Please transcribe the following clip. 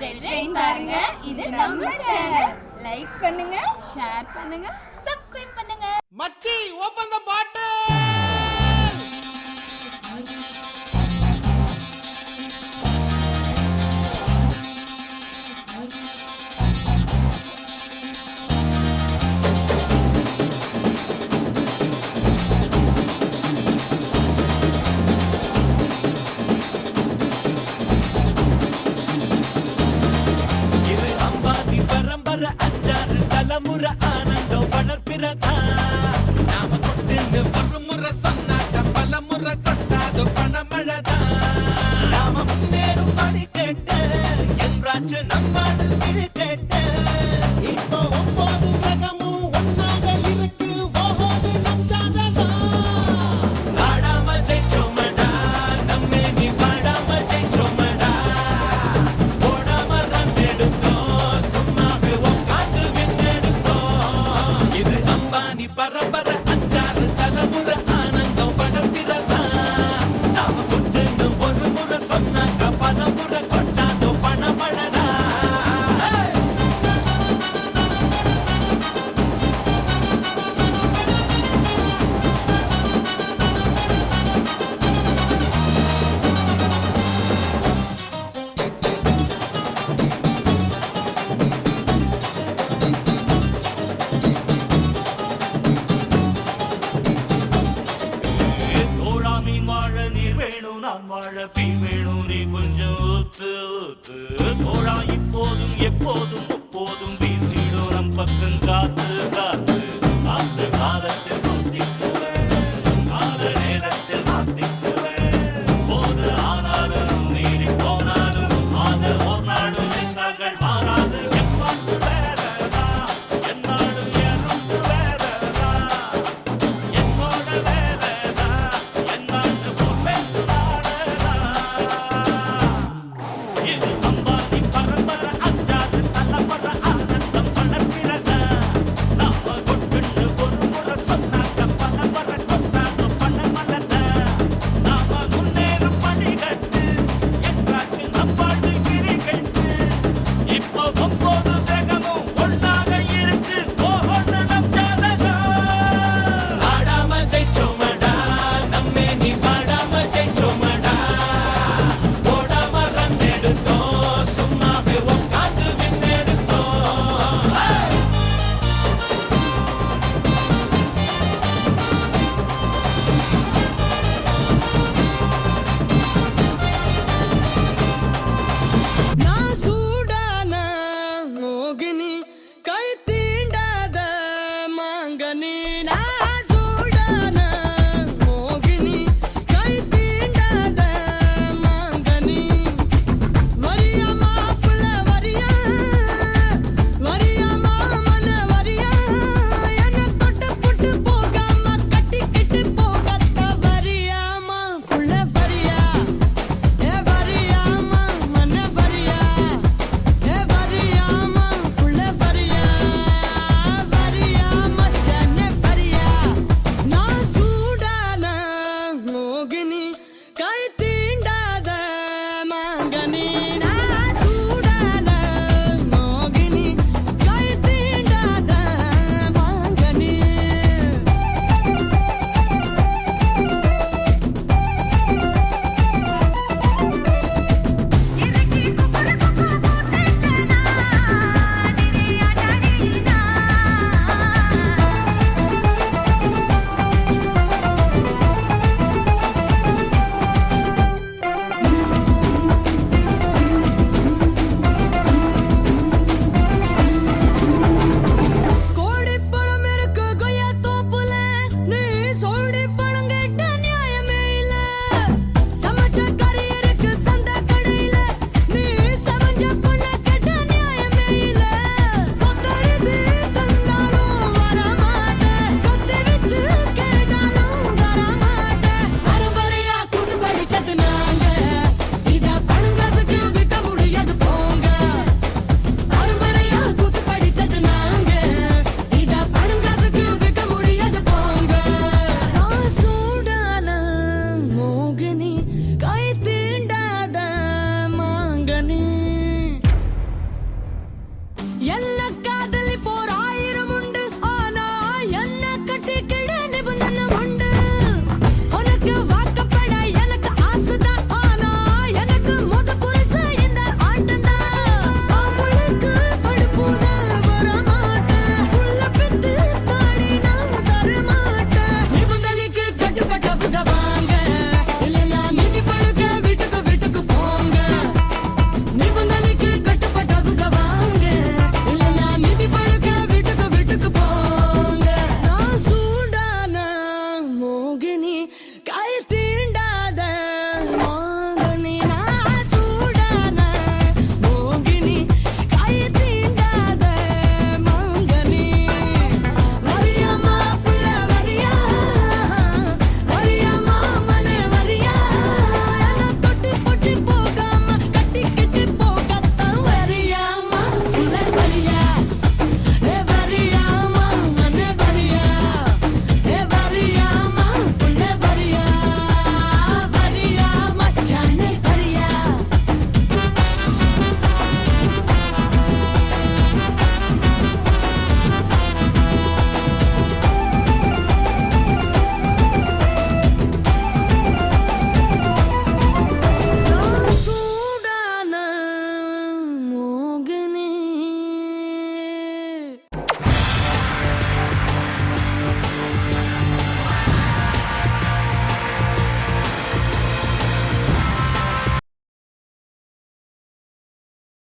பாருங்க. இது நம்ம லைக் பண்ணுங்க. ஷேர் பண்ணுங்க. சப்ஸ்கிரைப் பண்ணுங்க. மச்சி ஓபன் த பாட்டில் வாழ பெய்வேணும் நீ கொஞ்சம் ஊத்து ஊத்து. போடா இப்போதும் எப்போதும் எப்போதும் வீசிடும் நம் பக்கம் காத்து.